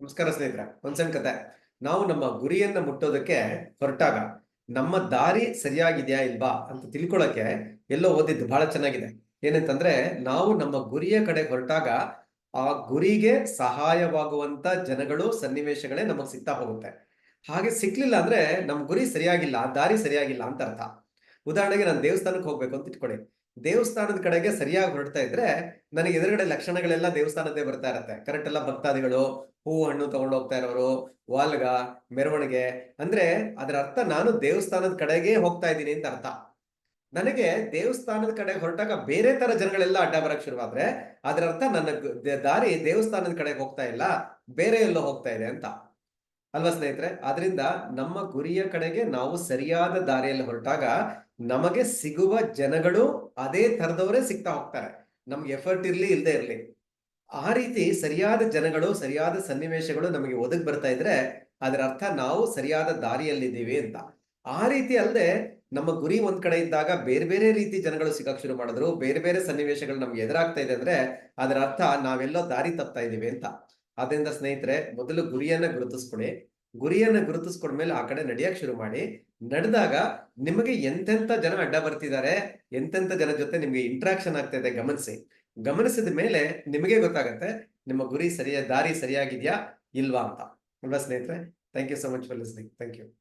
ನಮಸ್ಕಾರ ಸ್ನೇಹಿತರೆ ಒಂದ್ಸಣ್ಣ ಕತೆ. ನಾವು ನಮ್ಮ ಗುರಿಯನ್ನ ಮುಟ್ಟೋದಕ್ಕೆ ಹೊರಟಾಗ ನಮ್ಮ ದಾರಿ ಸರಿಯಾಗಿದೆಯಾ ಇಲ್ವಾ ಅಂತ ತಿಳ್ಕೊಳಕ್ಕೆ ಎಲ್ಲೋ ಓದಿದ್ದು ಬಹಳ ಚೆನ್ನಾಗಿದೆ. ಏನಂತಂದ್ರೆ, ನಾವು ನಮ್ಮ ಗುರಿಯ ಕಡೆ ಹೊರಟಾಗ ಆ ಗುರಿಗೆ ಸಹಾಯವಾಗುವಂತ ಜನಗಳು, ಸನ್ನಿವೇಶಗಳೇ ನಮಗ್ ಸಿಗ್ತಾ ಹೋಗುತ್ತೆ. ಹಾಗೆ ಸಿಕ್ಲಿಲ್ಲ ಅಂದ್ರೆ, ನಮ್ ಗುರಿ ಸರಿಯಾಗಿಲ್ಲ, ದಾರಿ ಸರಿಯಾಗಿಲ್ಲ ಅಂತ ಅರ್ಥ. ಉದಾಹರಣೆಗೆ ನಾನು ದೇವಸ್ಥಾನಕ್ಕೆ ಹೋಗ್ಬೇಕು ಅಂತ ಇಟ್ಕೊಳ್ಳಿ. ದೇವಸ್ಥಾನದ ಕಡೆಗೆ ಸರಿಯಾಗಿ ಹೊರಡ್ತಾ ಇದ್ರೆ ನನಗೆ ಎದುರುಗಡೆ ಲಕ್ಷಣಗಳೆಲ್ಲ ದೇವಸ್ಥಾನದ್ದೇ ಬರ್ತಾ ಇರತ್ತೆ. ಕರೆಕ್ಟ್ ಎಲ್ಲ ಭಕ್ತಾದಿಗಳು ಹೂ ಹಣ್ಣು ತಗೊಂಡು ಹೋಗ್ತಾ ಇರೋರು, ವಾಲ್ಗ, ಮೆರವಣಿಗೆ. ಅಂದ್ರೆ ಅದರ ಅರ್ಥ ನಾನು ದೇವಸ್ಥಾನದ ಕಡೆಗೆ ಹೋಗ್ತಾ ಇದ್ದೀನಿ ಅಂತ ಅರ್ಥ. ನನಗೆ ದೇವಸ್ಥಾನದ ಕಡೆ ಹೊರಟಾಗ ಬೇರೆ ತರ ಜನಗಳೆಲ್ಲ ಅಡ್ಡ ಬರಕ್ ಶುರುವಾದ್ರೆ ಅದರ ಅರ್ಥ ನನ್ನ ದಾರಿ ದೇವಸ್ಥಾನದ ಕಡೆಗೆ ಹೋಗ್ತಾ ಇಲ್ಲ, ಬೇರೆ ಎಲ್ಲೋ ಹೋಗ್ತಾ ಇದೆ ಅಂತ. ಅಲ್ವಾ ಸ್ನೇಹಿತರೆ? ಆದ್ರಿಂದ ನಮ್ಮ ಗುರಿಯ ಕಡೆಗೆ ನಾವು ಸರಿಯಾದ ದಾರಿಯಲ್ಲಿ ಹೊರಟಾಗ ನಮಗೆ ಸಿಗುವ ಜನಗಳು ಅದೇ ತರದವರೇ ಸಿಗ್ತಾ ಹೋಗ್ತಾರೆ. ನಮ್ಗೆ ಎಫರ್ಟ್ ಇರ್ಲಿ ಇಲ್ಲದೆ ಇರ್ಲಿ. ಆ ರೀತಿ ಸರಿಯಾದ ಜನಗಳು, ಸರಿಯಾದ ಸನ್ನಿವೇಶಗಳು ನಮಗೆ ಒದಗಿ ಬರ್ತಾ ಇದ್ರೆ ಅದರ ಅರ್ಥ ನಾವು ಸರಿಯಾದ ದಾರಿಯಲ್ಲಿದ್ದೀವಿ ಅಂತ. ಆ ರೀತಿ ಅಲ್ಲದೆ ನಮ್ಮ ಗುರಿ ಒಂದ್ ಕಡೆ ಇದ್ದಾಗ ಬೇರೆ ಬೇರೆ ರೀತಿ ಜನಗಳು ಸಿಗಕ್ ಶುರು ಮಾಡಿದ್ರು. ಬೇರೆ ಬೇರೆ ಸನ್ನಿವೇಶಗಳು ನಮ್ಗೆ ಎದುರಾಗ್ತಾ ಇದೆ ಅಂದ್ರೆ ಅದರ ಅರ್ಥ ನಾವೆಲ್ಲೋ ದಾರಿ ತಪ್ತಾ ಇದೀವಿ ಅಂತ. ಅದರಿಂದ ಸ್ನೇಹಿತರೆ, ಮೊದಲು ಗುರಿಯನ್ನ ಗುರುತಿಸ್ಕೊಡಿ ಗುರಿಯನ್ನ ಗುರುತಿಸ್ಕೊಂಡ್ಮೇಲೆ ಆ ಕಡೆ ನಡೆಯಕ್ ಶುರು ಮಾಡಿ, ನಡೆದಾಗ ನಿಮಗೆ ಎಂತೆಂತ ಜನ ಅಡ್ಡ ಬರ್ತಿದ್ದಾರೆ, ಎಂತೆಂತ ಜನ ಜೊತೆ ನಿಮ್ಗೆ ಇಂಟ್ರಾಕ್ಷನ್ ಆಗ್ತಾ ಇದೆ ಗಮನಿಸಿ. ಗಮನಿಸಿದ ಮೇಲೆ ನಿಮಗೆ ಗೊತ್ತಾಗತ್ತೆ, ನಿಮ್ಮ ಗುರಿ ಸರಿಯ, ದಾರಿ ಸರಿಯಾಗಿದ್ಯಾ, ಇಲ್ವಾ ಅಂತ. ಅಲ್ವಾ ಸ್ನೇಹಿತರೆ? Thank you so much for listening thank you